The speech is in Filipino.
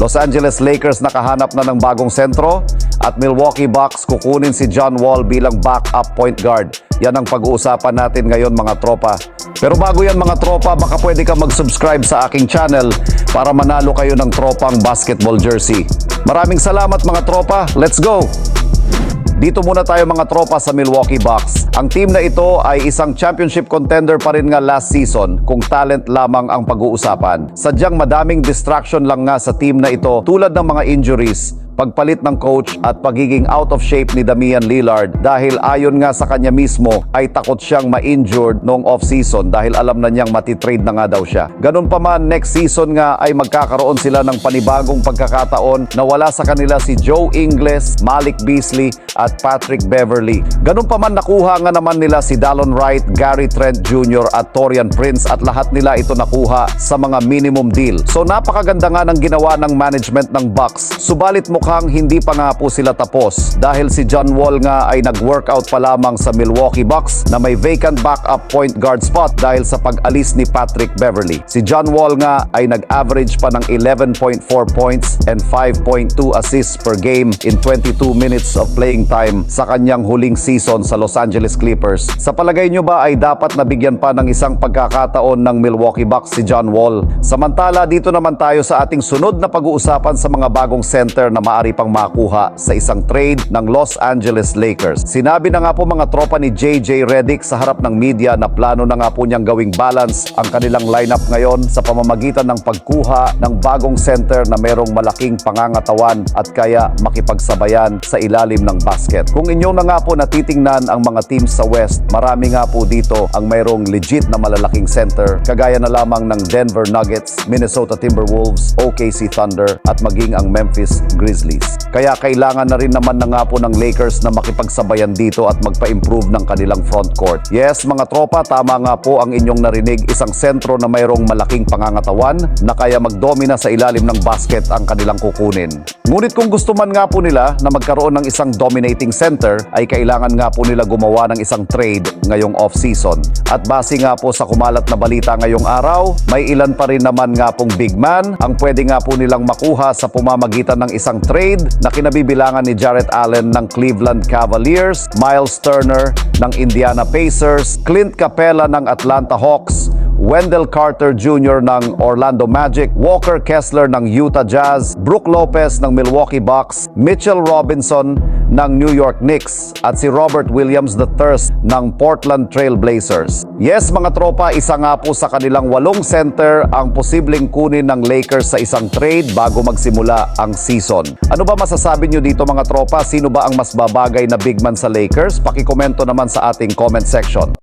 Los Angeles Lakers nakahanap na ng bagong sentro at Milwaukee Bucks kukunin si John Wall bilang backup point guard. Yan ang pag-uusapan natin ngayon mga tropa. Pero bago yan mga tropa, baka pwede ka mag-subscribe sa aking channel para manalo kayo ng tropang basketball jersey. Maraming salamat mga tropa. Let's go! Dito muna tayo mga tropa sa Milwaukee Bucks. Ang team na ito ay isang championship contender pa rin nga last season kung talent lamang ang pag-uusapan. Sadyang madaming distraction lang nga sa team na ito tulad ng mga injuries, pagpalit ng coach at pagiging out of shape ni Damian Lillard dahil ayon nga sa kanya mismo ay takot siyang ma-injured noong off-season dahil alam na niyang matitrade na nga daw siya. Ganun pa man, next season nga ay magkakaroon sila ng panibagong pagkakataon na wala sa kanila si Joe Ingles, Malik Beasley at Patrick Beverly. Ganun pa man nakuha nga naman nila si Dallon Wright, Gary Trent Jr. at Torian Prince at lahat nila ito nakuha sa mga minimum deal. So napakaganda nga ng ginawa ng management ng Bucks. Subalit mukhang hindi pa nga po sila tapos dahil si John Wall nga ay nag-workout pa lamang sa Milwaukee Bucks na may vacant backup point guard spot dahil sa pag-alis ni Patrick Beverly. Si John Wall nga ay nag-average pa ng 11.4 points and 5.2 assists per game in 22 minutes of playing time sa kanyang huling season sa Los Angeles Clippers. Sa palagay nyo ba ay dapat nabigyan pa ng isang pagkakataon ng Milwaukee Bucks si John Wall? Samantala dito naman tayo sa ating sunod na pag-uusapan sa mga bagong center na maaari pang makuha sa isang trade ng Los Angeles Lakers. Sinabi na nga po mga tropa ni JJ Redick sa harap ng media na plano na nga po niyang gawing balance ang kanilang lineup ngayon sa pamamagitan ng pagkuha ng bagong center na merong malaking pangangatawan at kaya makipagsabayan sa ilalim ng basket. Kung inyong na nga po natitingnan ang mga teams sa West, marami nga po dito ang mayroong legit na malalaking center kagaya na lamang ng Denver Nuggets, Minnesota Timberwolves, OKC Thunder at maging ang Memphis Grizzlies. please. Kaya kailangan na rin naman na nga po ng Lakers na makipagsabayan dito at magpa-improve ng kanilang front court. Yes mga tropa, tama nga po ang inyong narinig, isang sentro na mayroong malaking pangangatawan na kaya magdomina sa ilalim ng basket ang kanilang kukunin. Ngunit kung gusto man nga po nila na magkaroon ng isang dominating center, ay kailangan nga po nila gumawa ng isang trade ngayong off-season. At base nga po sa kumalat na balita ngayong araw, may ilan pa rin naman nga pong big man ang pwede nga po nilang makuha sa pumamagitan ng isang trade na kinabibilangan ni Jarrett Allen ng Cleveland Cavaliers, Miles Turner ng Indiana Pacers, Clint Capella ng Atlanta Hawks, Wendell Carter Jr. ng Orlando Magic, Walker Kessler ng Utah Jazz, Brook Lopez ng Milwaukee Bucks, Mitchell Robinson ng New York Knicks at si Robert Williams III ng Portland Trail Blazers. Yes mga tropa, isa nga po sa kanilang walong center ang posibleng kunin ng Lakers sa isang trade bago magsimula ang season. Ano ba masasabi nyo dito mga tropa? Sino ba ang mas babagay na big man sa Lakers? Pakikomento naman sa ating comment section.